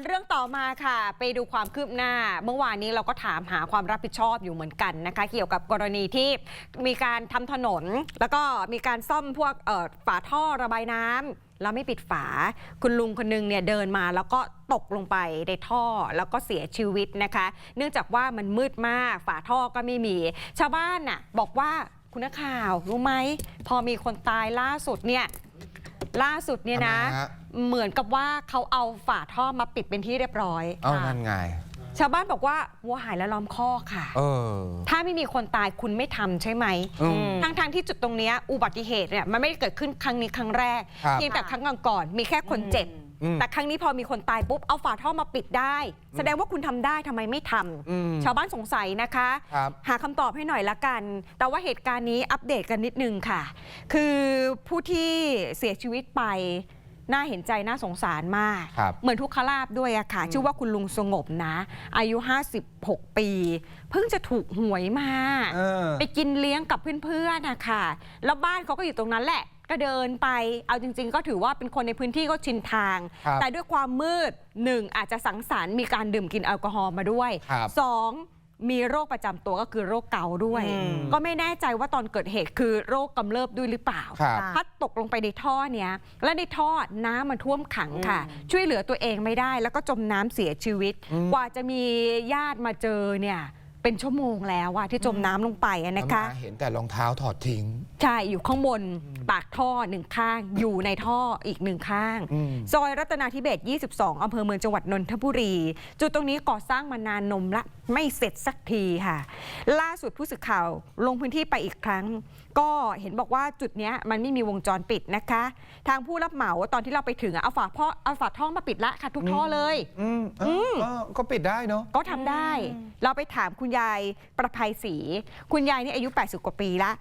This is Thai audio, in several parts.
วนเรื่องต่อมาค่ะ ไปดูความคืบหน้า เมื่อวานนี้เราก็ถามหาความรับผิดชอบอยู่เหมือนกันนะคะ เกี่ยวกับกรณีที่มีการทำถนน แล้วก็มีการซ่อมพวกฝาท่อระบายน้ำแล้วไม่ปิดฝา คุณลุงคนนึงเนี่ยเดินมาแล้วก็ตกลงไปในท่อแล้วก็เสียชีวิตนะคะ เนื่องจากว่ามันมืดมาก ฝาท่อก็ไม่มี ชาวบ้านน่ะบอกว่าคุณนักข่าวรู้ไหมพอมีคนตายล่าสุดเนี่ย ล่าสุดเนี่ยนะ ทำไมฮะ เหมือนกับว่าเขาเอาฝาท่อมาปิดเป็นที่เรียบร้อย เอานั่นไง ชาวบ้านบอกว่าวัวหายแล้วล้อมคอกค่ะ เออ ถ้าไม่มีคนตายคุณไม่ทำใช่ไหม อืม ทั้งทางๆที่จุดตรงเนี้ยอุบัติเหตุเนี่ยมันไม่ได้เกิดขึ้นครั้งนี้ครั้งแรก ครับ เพียงแต่ครั้งก่อนๆมีแค่คนเจ็บ อืม แต่ครั้งนี้พอมีคนตายปุ๊บเอาฝาท่อมาปิดได้ แสดงว่าคุณทำได้ทำไมไม่ทำอืมชาวบ้านสงสัยนะคะ ครับ หาคำตอบให้หน่อยละกัน แต่ว่าเหตุการณ์นี้อัปเดตกันนิดนึงค่ะ คือผู้ที่เสียชีวิตไป น่าเห็นใจน่าสงสารมาก ครับ เหมือนทุกขลาบด้วยอะค่ะ ชื่อว่าคุณลุงสงบนะ อายุ 56 ปี เพิ่งจะถูกหวยมา เออ ไปกินเลี้ยงกับเพื่อนๆนะคะแล้วบ้านเขาก็อยู่ตรงนั้นแหละ ก็เดินไป เอาจริง ๆ ก็ถือว่าเป็นคนในพื้นที่ก็ชินทาง ครับแต่ด้วยความมืดหนึ่งอาจจะสังสรรค์มีการดื่มกินแอลกอฮอล์มาด้วยครับสองมีโรคประจำตัวก็คือโรคเกาต์ด้วย อืม ก็ไม่แน่ใจว่าตอนเกิดเหตุคือโรคกำเริบด้วยหรือเปล่า ครับพัดตกลงไปในท่อเนี้ย และในท่อน้ำมันท่วมขังค่ะ ช่วยเหลือตัวเองไม่ได้ แล้วก็จมน้ำเสียชีวิตอืมกว่าจะมีญาติมาเจอเนี่ย เป็นชั่วโมงแล้วอะที่จมน้ำลงไปอะนะคะแล้วมาเห็นแต่รองเท้าถอดทิ้ง ใช่ อยู่ข้างบนปากท่อหนึ่งข้าง อยู่ในท่ออีกหนึ่งข้าง อืม ซอยรัตนาธิเบศ22 อำเภอเมืองจังหวัดนนทบุรี จุดตรงนี้ก่อสร้างมานานนมละ ไม่เสร็จสักทีค่ะ ล่าสุดผู้สื่อข่าวลงพื้นที่ไปอีกครั้งก็เห็นบอกว่าจุดเนี้ยมันไม่มีวงจรปิดนะคะ ทางผู้รับเหมาตอนที่เราไปถึงอะเอาฝาพ่อเอาฝาท่อมาปิดละค่ะทุกท่อเลยอืมเออเออก็ปิดได้เนาะก็ทำได้ เราไปถามคุณยายประภัยศรีคุณยายนี่อายุ 80 กว่าปีละ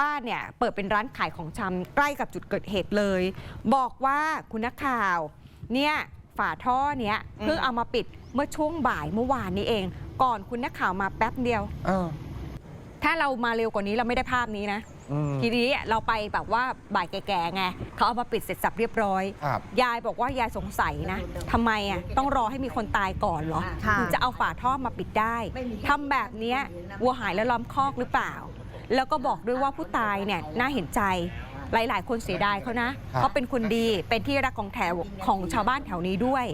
บ้านเนี่ยเปิดเป็นร้านขายของชำใกล้กับจุดเกิดเหตุเลย บอกว่าคุณนักข่าวเนี่ยฝาท่อเนี้ยเพิ่งเอามาปิดเมื่อช่วงบ่ายเมื่อวานนี้เอง ก่อนคุณนักข่าวมาแป๊บเดียวเออถ้าเรามาเร็วกว่านี้เราไม่ได้ภาพนี้นะอืม ทีนี้เราไปแบบว่าบ่ายแก่ๆไงเขาเอามาปิดเสร็จสับเรียบร้อย ครับยายบอกว่ายายสงสัยนะทำไมอะต้องรอให้มีคนตายก่อนเหรอค่ะ ถึงจะเอาฝาท่อมาปิดได้ทำแบบเนี้ยวัวหายแล้วล้อมคอกหรือเปล่า แล้วก็บอกด้วยว่าผู้ตายเนี่ยน่าเห็นใจหลาย ๆ คนเสียดายเขานะ ครับเขาเป็นคนดีเป็นที่รักของแถวของชาวบ้านแถวนี้ด้วย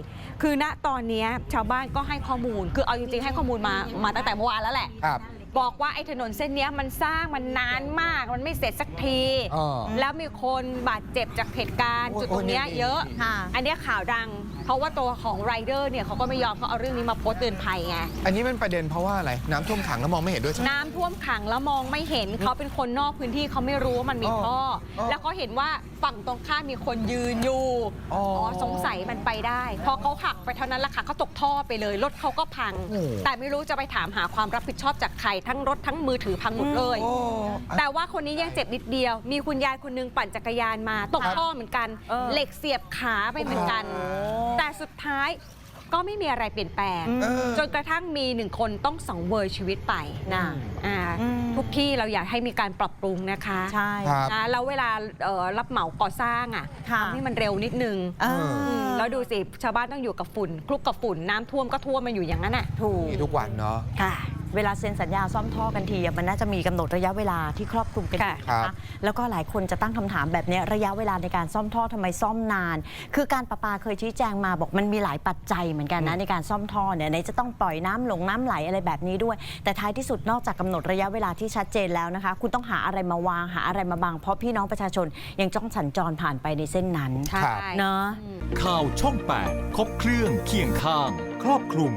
คือณตอนเนี้ยชาวบ้านก็ให้ข้อมูล คือเอาจริงๆให้ข้อมูลมามาตั้งแต่เมื่อวานแล้วแหละ ครับ บอกว่าไอ้ถนนเส้นเนี้ยมันสร้างมันนานมากมันไม่เสร็จสักทีเออแล้วมีคนบาดเจ็บจากเหตุการณ์โอ้ยจุดตรงเนี้ยโอ้ยนี่เยอะค่ะอันเนี้ยข่าวดัง เพราะว่าตัวของไรเดอร์เนี่ยเขาก็ไม่ยอมเขาเอาเรื่องนี้มาโพสต์เตือนภัยไง อันนี้มันประเด็นเพราะว่าอะไรน้ำท่วมขังแล้วมองไม่เห็นด้วยใช่ไหม น้ำท่วมขังแล้วมองไม่เห็นเขาเป็นคนนอกพื้นที่เขาไม่รู้ว่ามันมีอ๋อท่ออ๋อแล้วเขาเห็นว่าฝั่งตรงข้ามมีคนยืนอยู่อ๋ออ๋สงสัยมันไปได้ พอเขาหักไปเท่านั้นแหละค่ะเขาตกท่อไปเลยรถเขาก็พัง โอ้แต่ไม่รู้จะไปถามหาความรับผิดชอบจากใครทั้งรถทั้งมือถือพังหมดเลย โอ้แต่ว่าคนนี้ยังเจ็บนิดเดียว มีคุณยายคนหนึงปั่นจักรยานมา ตกครับท่อเหมือนกัน เออ เหล็กเสียบขาไปเหมือนกัน โอ้แต่สุดท้ายก็ไม่มีอะไรเปลี่ยนแปลง เออ จนกระทั่งมีหนึ่งคนต้องสังเวยชีวิตไปน่ะอ่าอืม ทุกที่เราอยากให้มีการปรับปรุงนะคะใช่ ครับ นะแล้วเวลาเอ่อรับเหมาก่อสร้างอะค่ะ ทำให้มันเร็วนิดนึงเอออืมแล้วดูสิชาวบ้านต้องอยู่กับฝุ่นคลุกกับฝุ่นน้ำท่วมก็ท่วมมันอยู่อย่างนั้นอะถูก มีทุกวันเนาะ ค่ะ เวลาเซ็นสัญญาซ่อมท่อกันทีอะมันน่าจะมีกำหนดระยะเวลาที่ครอบคลุมกันอยู่ค่ะนะคะแล้วก็หลายคนจะตั้งคำถามแบบเนี้ยระยะเวลาในการซ่อมท่อทำไมซ่อมนาน คือการประปาเคยชี้แจงมาบอกมันมีหลายปัจจัยเหมือนกันนะในการซ่อมท่อเนี่ยไหนจะต้องปล่อยน้ำหลงน้ำไหลอะไรแบบนี้ด้วย แต่ท้ายที่สุดนอกจากกำหนดระยะเวลาที่ชัดเจนแล้วนะคะ คุณต้องหาอะไรมาวางหาอะไรมาบังเพราะพี่น้องประชาชนยังจ้องสัญจรผ่านไปในเส้นนั้น ใช่ครับเนาะข่าวช่อง 8 ครบเครื่องเคียงข้าง ครอบคลุม